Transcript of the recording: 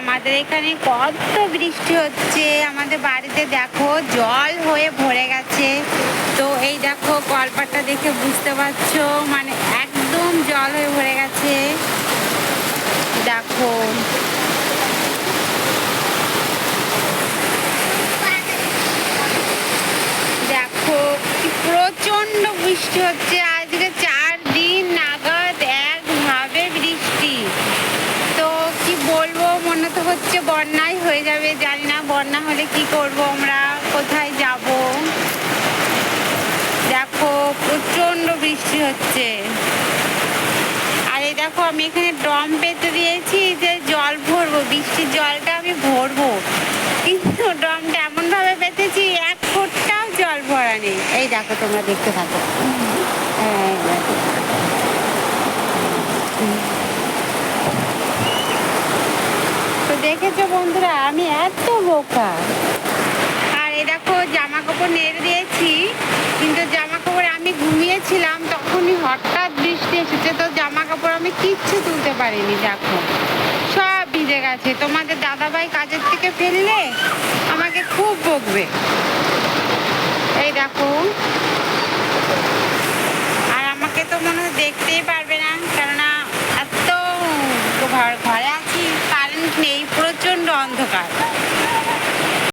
এখানে কত বৃষ্টি হচ্ছে। আমাদের বাড়িতে দেখো জল হয়ে ভরে গেছে। তো এই দেখো কলপাটটা দেখে বুঝতে পারছ মানে একদম জল হয়ে ভরে গেছে। দেখো। দেখো প্রচণ্ড বৃষ্টি হচ্ছে আজকে চার দিন নাগাদ একভাবে বৃষ্টি তো কি বলব মনে তো হচ্ছে বন্যাই হয়ে যাবে, জানি না বন্যা হলে কি করব, আমরা কোথায় যাব? দেখো প্রচণ্ড বৃষ্টি হচ্ছে। আর এই দেখো, আমি এখানে ড্রাম পেতে দিয়েছি যে জল ভরবো, বৃষ্টির জলটা আমি ভরবো। কিন্তু ড্রামটা এমনভাবে পেতেছি, এক ফুটটাও জল ভরা নেই। এই দেখো, তোমরা দেখতে থাকো। এই দেখো। তো দেখেছ বন্ধুরা, আমি এত বোকা। আর এই দেখো জামা কাপড় নেড়ে দিয়েছি, কিন্তু জামা কাপড় আমি ঘুমিয়েছিলাম, তখনই হঠাৎ বৃষ্টি এসেছে, তো জামা কাপড় আমি কিচ্ছু তুলতে পারিনি, দেখো। সব ভিজে গেছে। তোমাদের দাদাভাই কাজের থেকে ফেললে আমাকে খুব বকবে। এই দেখো